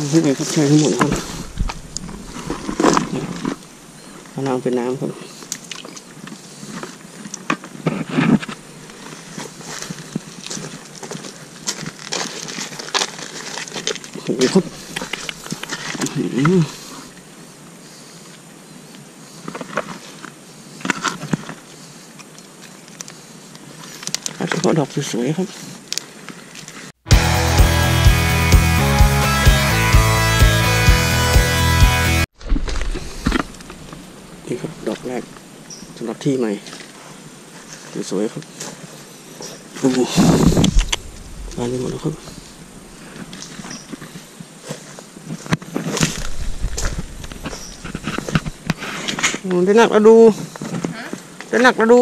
างให้เลยครับใช้ทั้งหมดครับ ที่ใหม่สวยครับโอ้โหบานไปหมดแล้วครับได้หนักแล้วดูได้หนักแล้วดู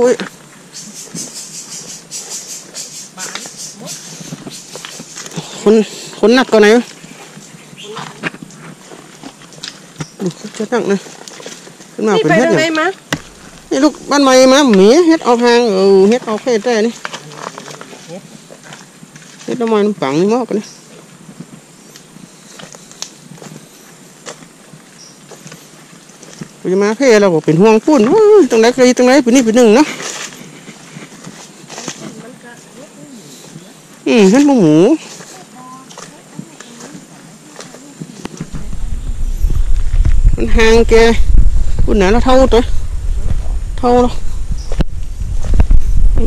คนคนหนักกว่าไหนดูจะหนักนะขึ้นมาเป็นเฮ็ดทางอไหนย่าง นี่ลูกบ้านใหม่มาหมีเฮ็ดเอาหางเออเฮ็ดเอาแค่แต่นี่เฮ็ดทำไมน้ำปังนี่มากกันนี่กูจะมาเพ่เราก็เป็นห่วงปุ่นตรงไหนก็ดีตรงไหนเป็นนี่เป็นหนึ่งเนาะอืมเฮ็ดหมูหมูมันห่างแกปุ่นไหนเราเท่าตัว thâu đâu.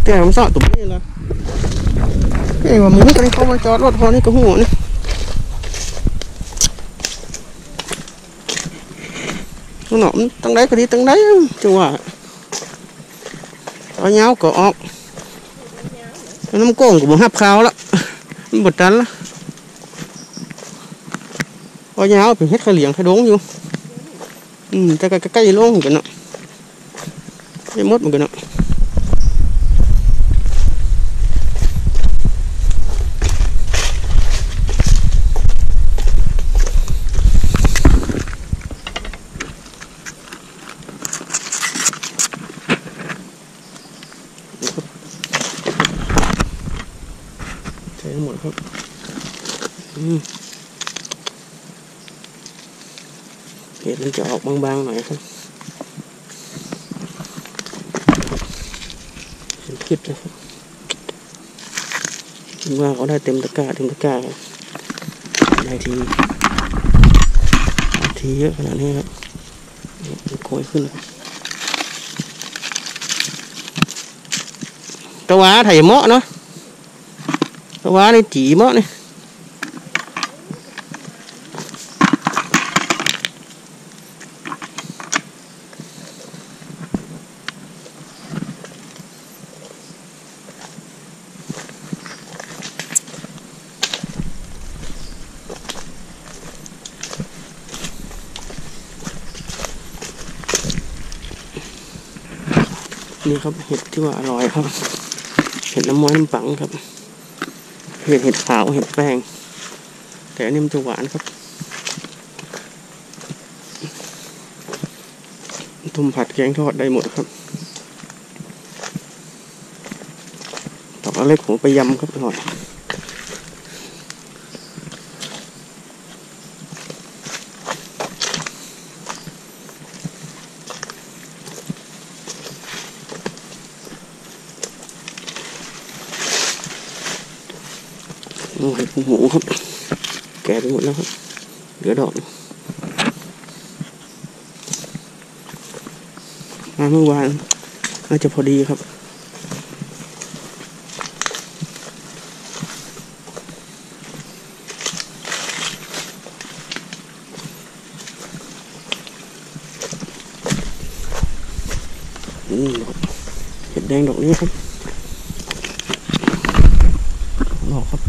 Kèm sợ tụi này là cái này mà muốn cái này không cho lọt vào này có hủ này nó nộm tăng đấy, có đi tăng đấy chung à có nhau, có ọp. Nó cồn của bốn hấp khao lắm. Bột trắng lắm. Có nhau thì hết khai liền khai đốn vô ừ cái cái cái cây luôn, cái nó 21 mọi người ạ thấy muộn không? Ừ. hiện lên chỗ học băng băng này không? คิดนะครับเป็นพิษนะครับถึงว่าเขาได้เต็มตะกร้าเต็มตะกร้ารได้ทีทีเยอะขนาดนี้ครับโกยขึ้นครับตะวาไถเหมาะเนาะตะวาในจีเหมาะนี่ย นี่ครับเห็ดที่ว่าอร่อยครับ เห็ดน้ำม้อยน้ำปังครับ เห็ดเห็ดขาวเห็ดแป้ง แต่อันนี้มันจะหวานครับทุ่มผัดแกงทอดได้หมดครับตอกเอาเล็กของไปยำครับอร่อย โอ้ยหมูครับ แก่ไปหมดแล้วครับ เหลือดอกมาเมื่อวานน่าจะพอดีครับอืมครับเห็ดแดงดอกนี้ครับดอกครับ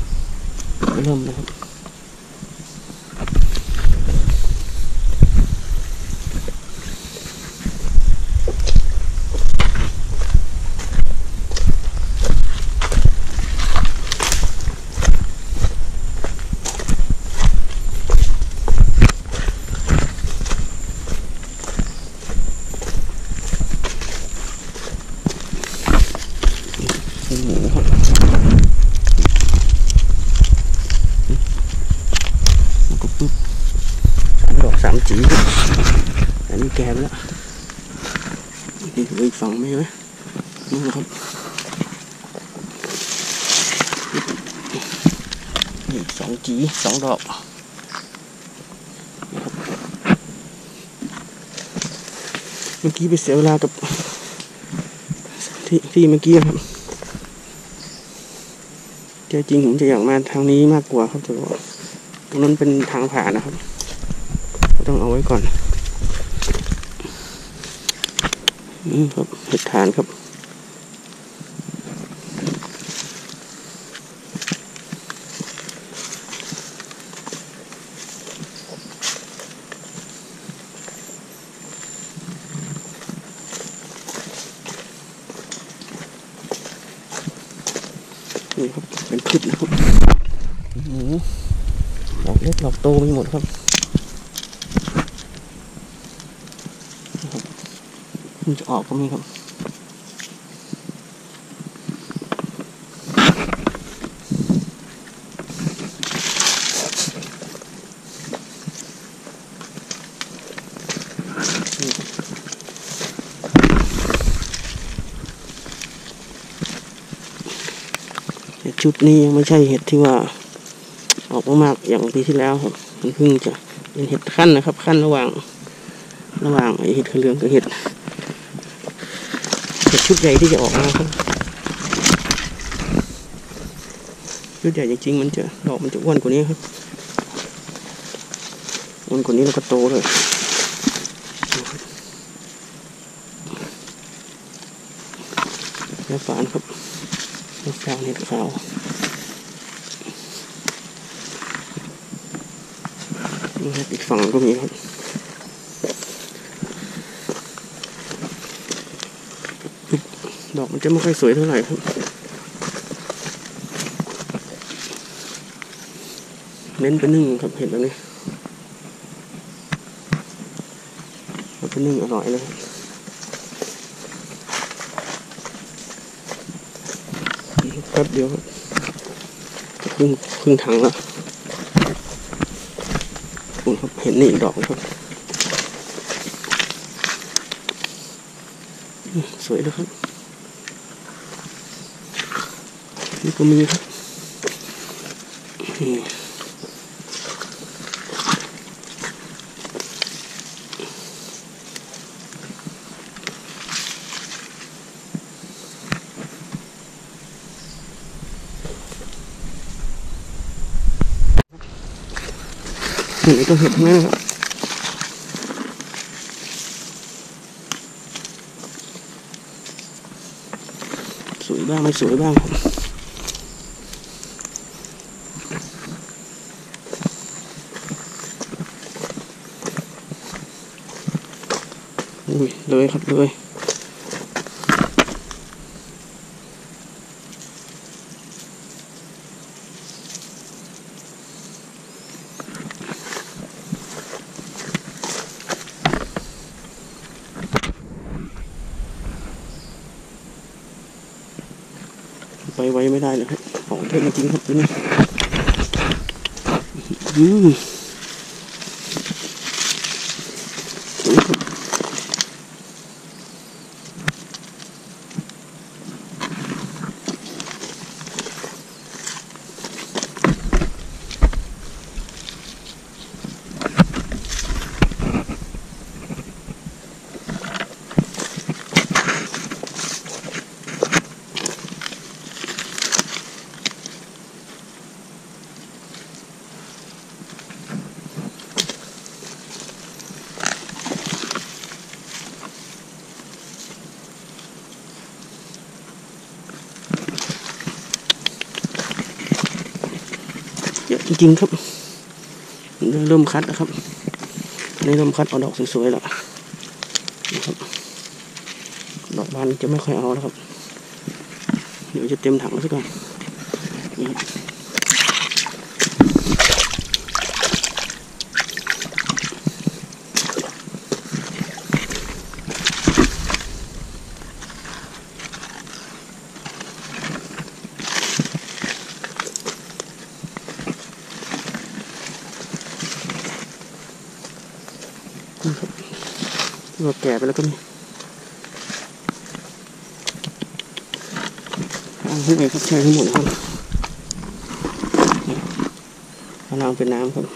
เริ่มนะครับหมูครับ แล้วก็ปึ๊บสามจีอันนี้แกไปแล้วนี่เหลืออีกฝั่งไหมไหมนู่นนะครับนี่อีกสองจีสองดอกเมื่อกี้ไปเสียเวลากับที่ที่เมื่อกี้ครับใจจริงผมจะอยากมาทางนี้มากกว่าครับแต่ว่า ตรงนั้นเป็นทางผ่านนะครับ ต้องเอาไว้ก่อนอืมครับเห็ดฐานครับนี่ครับเป็นพืชนะครับ ดอกโตมีหมดครับ มันจะออกก็มีครับเห็ดชุดนี้ยังไม่ใช่เห็ดที่ว่า ออกมากๆอย่างปีที่แล้วครับมันเพิ่งจะเป็นเห็ดขั้นนะครับ ขั้นระหว่าง ระหว่างไอเห็ดขเหลืองกับเห็ดเห็ดชุดใหญ่ที่จะออกมาครับชุดใหญ่จริงๆมันจะดอกมันจะอ้วนกว่านี้ครับอ้วนกว่านี้แล้วก็โตเลยแล้วฝานครับแล้วฝานเห็ดขาว นี่ครับอีกฝั่งก็มีครับดอกมันจะไม่ค่อยสวยเท่าไหร่ครับเน้นไปนึ่งครับเห็นแล้วนี่เอาไปนึ่งอร่อยเลยครับแป๊บเดียวครับครึ่งครึ่งถังแล้ว คุณครับเห็นนี่อีกดอกครับ สวยเลยครับ นี่ก็มีครับนี่ นี่ก็เห็ดทั้งนั้นครับสวยบ้างไม่สวยบ้างครับอุ้ยเลยครับเลย ไปไว้ไม่ได้เลยครับของเท่จริงครับนี่ จริงๆครับเริ่มคัดแล้วครับนี่เริ่มคัดเอาดอกสวยๆแล้วนะครับดอกบานจะไม่ค่อยเอาแล้วครับ เดี๋ยวจะเต็มถังแล้วสักก่อนนี่ครับ ครับที่ว่าแก่ไปแล้วก็มีอ่างขึ้นไปครับใช้ทั้งหมดครับข้าล่างเป็นน้ำครับ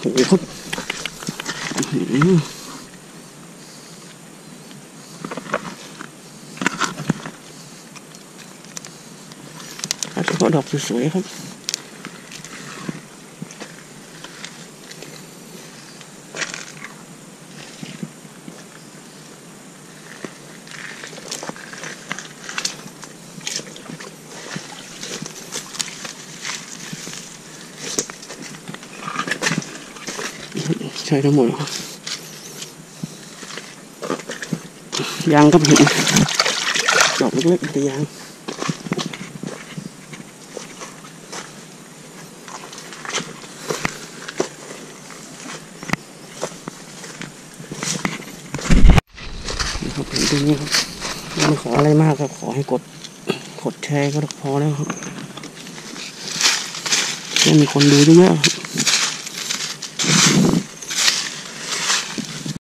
โอ้โหครับ อื้อหือคัดเฉพาะดอกสวยๆครับใช่ทั้งหมดครับยางก็เห็นดอกเล็กๆแต่ยาง รับเห็นตรงนี้ครับไม่ขออะไรมากครับ ขอให้กดกดแชร์ก็พอแล้วครับแค่มีคนดูเยอะๆ